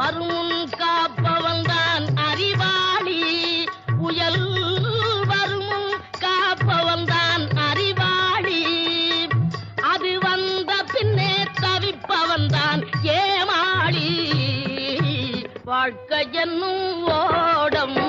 வரும் காப்பவன் தான் அறிவாளி. புயல் வரும் காப்பவன் தான் அறிவாளி. அது வந்த பின்னே தவிப்பவன் தான் ஏமாளி. வாழ்க்கை என்னும் ஓடம்